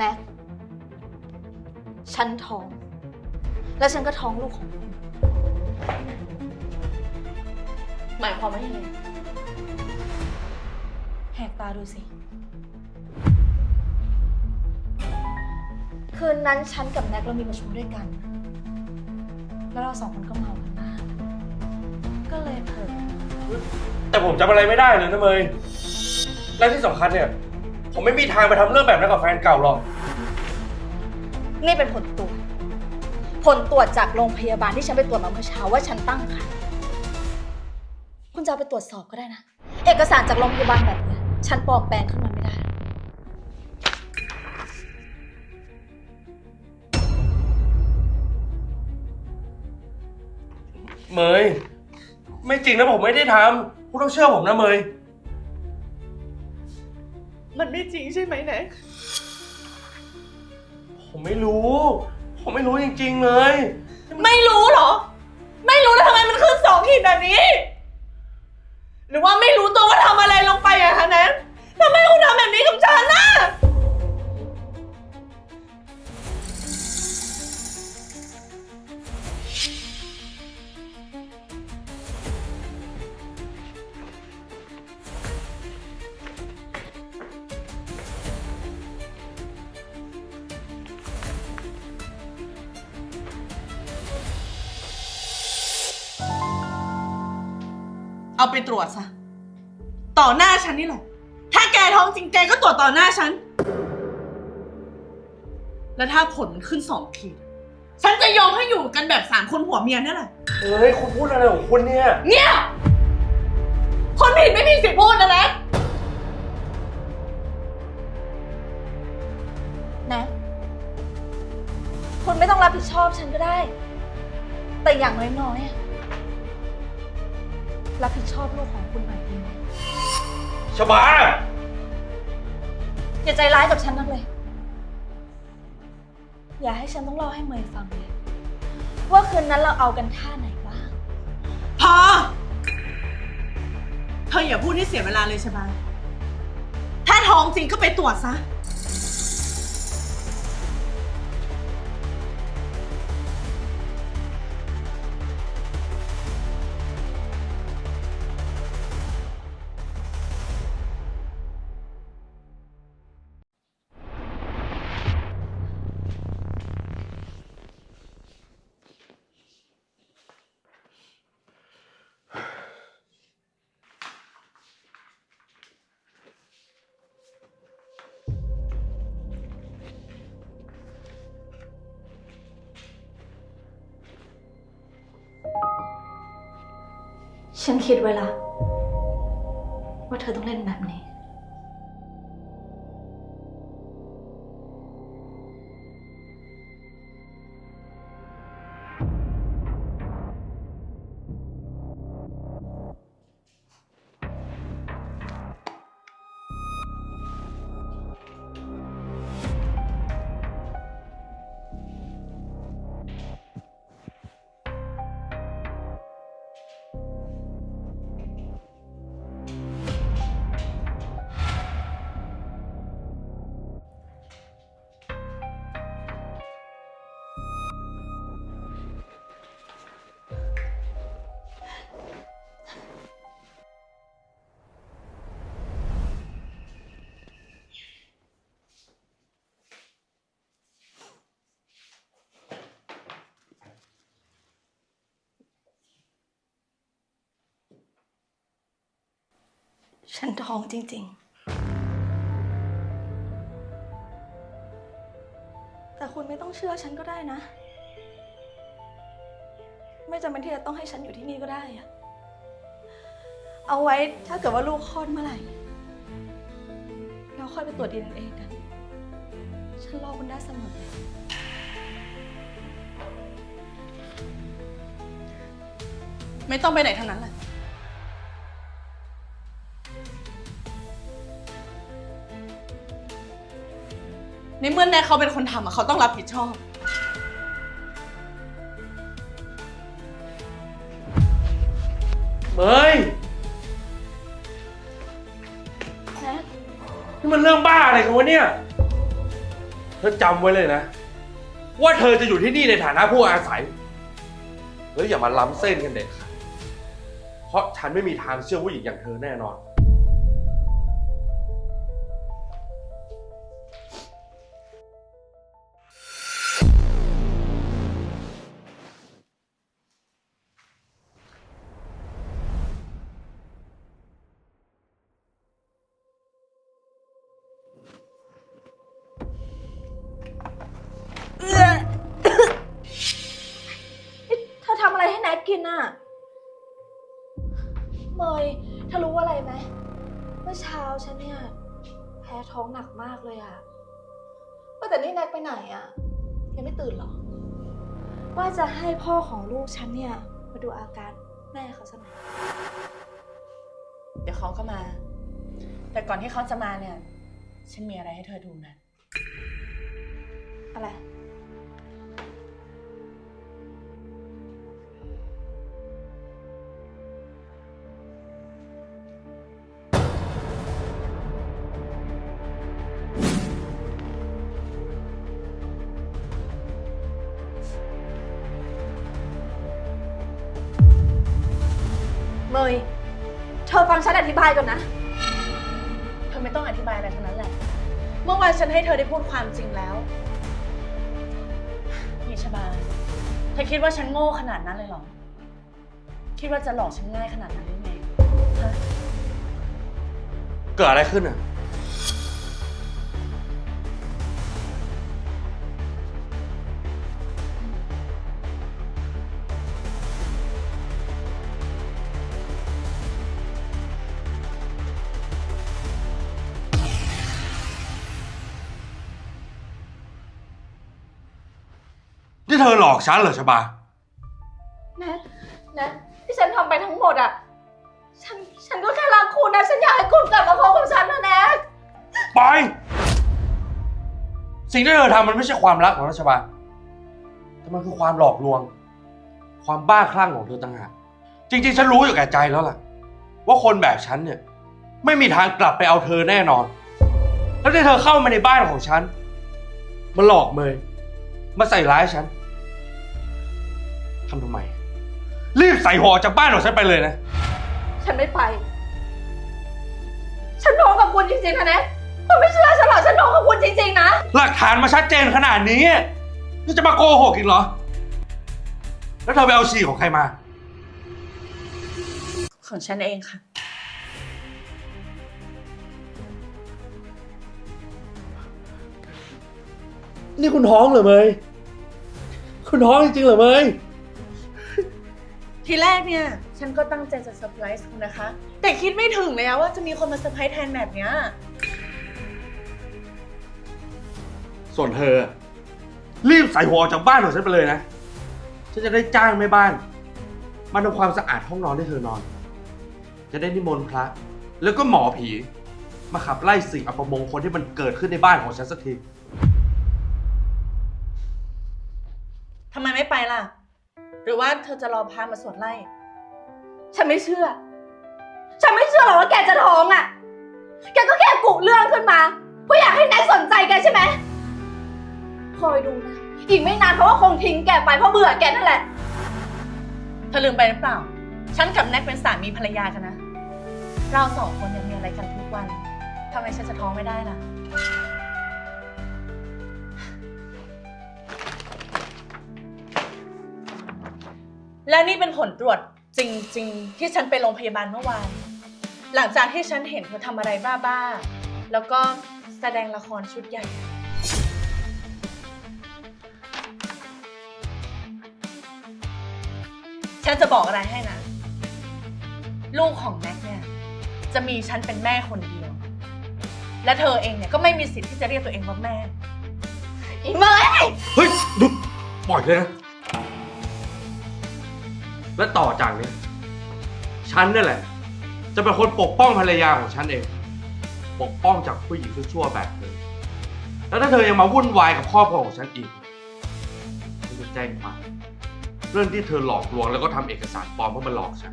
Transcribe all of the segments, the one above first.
แน็กฉันท้อง แล้วฉันก็ท้องลูกของคุณหมายความว่ายังไงแหกตาดูสิ คืนนั้นฉันกับแน็กเรามีประชุมด้วยกัน แล้วเราสองคนก็เมากันมาก ก็เลยเผลอแต่ผมจำอะไรไม่ได้เลยนะเมยและที่สำคัญเนี่ย ผมไม่มีทางไปทำเรื่องแบบนั้นกับแฟนเก่าหรอก นี่เป็นผลตรวจ ผลตรวจจากโรงพยาบาลที่ฉันไปตรวจมาเมื่อเช้าว่าฉันตั้งครรภ์คุณจะเอาไปตรวจสอบก็ได้นะ เอกสารจากโรงพยาบาลแบบเนี้ยฉันปลอมแปลงขึ้นมาไม่ได้ เมย ไม่จริงนะผมไม่ได้ทำคุณต้องเชื่อผมนะเมย มันไม่จริงใช่ไหมแน็กผมไม่รู้ ผมไม่รู้จริงๆเลย ไม่รู้เหรอ ไม่รู้แล้วทำไมมันขึ้นสองขีดแบบนี้ หรือว่าไม่รู้ตัวว่าทำอะไร เอาไปตรวจซะ ต่อหน้าฉันนี่แหละ ถ้าแกท้องจริงแกก็ตรวจต่อหน้าฉัน แล้วถ้าผลมันขึ้นสองขีด ฉันจะยอมให้อยู่กันแบบสามคนผัวเมียนี่แหละเฮ้ย คุณพูดอะไรของคุณเนี่ย เนี่ย คนผิดไม่มีสิทธิ์พูดนะแน็กแน็กคุณไม่ต้องรับผิดชอบฉันก็ได้ แต่อย่างน้อยๆอะ รับผิดชอบลูกของคุณหน่อยดีไหมชบา อย่าใจร้ายกับฉันนักเลย อย่าให้ฉันต้องเล่าให้เมย์ฟังเลย ว่าคืนนั้นเราเอากันท่าไหนบ้าง พอ เธออย่าพูดให้เสียเวลาเลยใช่ไหมถ้าท้องจริงก็ไปตรวจซะ ฉันคิดไว้ละว่าเธอต้องเล่นแบบนี้ ฉันท้องจริง ๆ แต่คุณไม่ต้องเชื่อฉันก็ได้นะ ไม่จำเป็นที่จะต้องให้ฉันอยู่ที่นี่ก็ได้อะเอาไว้ถ้าเกิดว่าลูกคลอดเมื่อไหร่ เราค่อยไปตรวจดีเอ็นเอกัน ฉันรอคุณได้เสมอไม่ต้องไปไหนทั้งนั้นแหละ ในเมื่อแน่เขาเป็นคนทำอะเขาต้องรับผิดชอบ เมยแน็กนี่มันเรื่องบ้าอะไรกันวะเนี่ย เธอจำไว้เลยนะ ว่าเธอจะอยู่ที่นี่ในฐานะผู้อาศัย แล้วอย่ามาล้ำเส้นกันเด็ดขาดเพราะฉันไม่มีทางเชื่อผู้หญิงอย่างเธอแน่นอน น็กกินอะเมยเธอรู้อะไรไหม เมื่อเช้าฉันเนี่ยแพ้ท้องหนักมากเลยอะว่าแต่นี่แน็กไปไหนอะยังไม่ตื่นเหรอ ว่าจะให้พ่อของลูกฉันเนี่ยมาดูอาการแม่เขาสักหน่อยเดี๋ยวเขาก็มา แต่ก่อนที่เขาจะมาเนี่ย ฉันมีอะไรให้เธอดูนะ อะไร เมยเธอฟังฉันอธิบายก่อนนะ เธอไม่ต้องอธิบายอะไรทั้งนั้นแหละ เมื่อวานฉันให้เธอได้พูดความจริงแล้วนี่ชบาเธอคิดว่าฉันโง่ขนาดนั้นเลยเหรอ คิดว่าจะหลอกฉันง่ายขนาดนั้นได้ไงฮะ เกิดอะไรขึ้นอะ นี่เธอหลอกฉันเหรอชบา แนทแนทที่ฉันทำไปทั้งหมดอะฉัน ฉันก็แค่รักคุณนะ ฉันอยากให้คุณกลับมาคบกับฉันนะแนทปอย สิ่งที่เธอทำมันไม่ใช่ความรักของรัชบาลแต่มันคือความหลอกลวง ความบ้าคลั่งของเธอต่างหากจริงๆ ฉันรู้อยู่แก่ใจแล้วล่ะ ว่าคนแบบฉันเนี่ย ไม่มีทางกลับไปเอาเธอแน่นอน แล้วที่เธอเข้ามาในบ้านของฉัน มาหลอกเมยมาใส่ร้ายฉัน ทำทำไม รีบใส่หัวออกจากบ้านของฉันไปเลยนะ ฉันไม่ไป ฉันน้องกับคุณจริงๆนะแนทคุณไม่เชื่อฉันหรอฉันน้องกับคุณจริงๆนะ หลักฐานมาชัดเจนขนาดนี้นี่จะมาโกหกอีกเหรอ แล้วเธอไปเอาฉี่ของใครมา ของฉันเองค่ะ นี่คุณท้องเหรอเมยคุณท้องจริงๆเหรอเมย ทีแรกเนี่ย ฉันก็ตั้งใจจะเซอร์ไพรส์คุณนะคะ แต่คิดไม่ถึงเลยอะว่าจะมีคนมาเซอร์ไพรส์แทนแบบเนี้ย ส่วนเธอ รีบใส่หัวออกจากบ้านของฉันไปเลยนะ ฉันจะได้จ้างแม่บ้าน มาทำความสะอาดห้องนอนให้เธอนอน จะได้นิมนต์พระ แล้วก็หมอผี มาขับไล่สิ่งอัปมงคลที่มันเกิดขึ้นในบ้านของฉันสักที ทำไมไม่ไปล่ะ หรือว่าเธอจะรอพามาสวดไล่ ฉันไม่เชื่อ ฉันไม่เชื่อหรอกว่าแกจะท้องอะแกก็แค่กุเรื่องขึ้นมาเพื่ออยากให้น็กสนใจแกใช่ไหมคอยดูนะ อีกไม่นานเขาก็คงทิ้งแกไปเพราะเบื่อแกนั่นแหละ เธอลืมไปหรือเปล่า ฉันกับแน็กเป็นสามีภรรยากันนะ เราสองคนยังมีอะไรกันทุกวันทำไมฉันจะท้องไม่ได้ล่ะ และนี่เป็นผลตรวจจริง ๆ ที่ฉันไปโรงพยาบาลเมื่อวาน หลังจากที่ฉันเห็นเธอทำอะไรบ้าๆ แล้วก็แสดงละครชุดใหญ่ ฉันจะบอกอะไรให้นะ ลูกของแม็กเนี่ย จะมีฉันเป็นแม่คนเดียว และเธอเองเนี่ยก็ไม่มีสิทธิ์ที่จะเรียกตัวเองว่าแม่ อีเมยเฮ้ยหยุดปล่อยเลยนะ และต่อจากนี้ ฉันนี่แหละ จะเป็นคนปกป้องภรรยาของฉันเอง ปกป้องจากผู้หญิงชั่วๆแบบเธอแล้วถ้าเธอยังมาวุ่นวายกับครอบครัวของฉันอีกฉันจะแจ้งความเรื่องที่เธอหลอกลวงแล้วก็ทำเอกสารปลอมเพื่อมาหลอกฉัน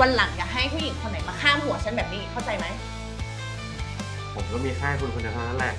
วันหลังอย่าให้ผู้หญิงคนไหนมาข้ามหัวฉันแบบนี้เข้าใจไหม ผมก็มีแค่คุณคนเดียวเท่านั้นแหละ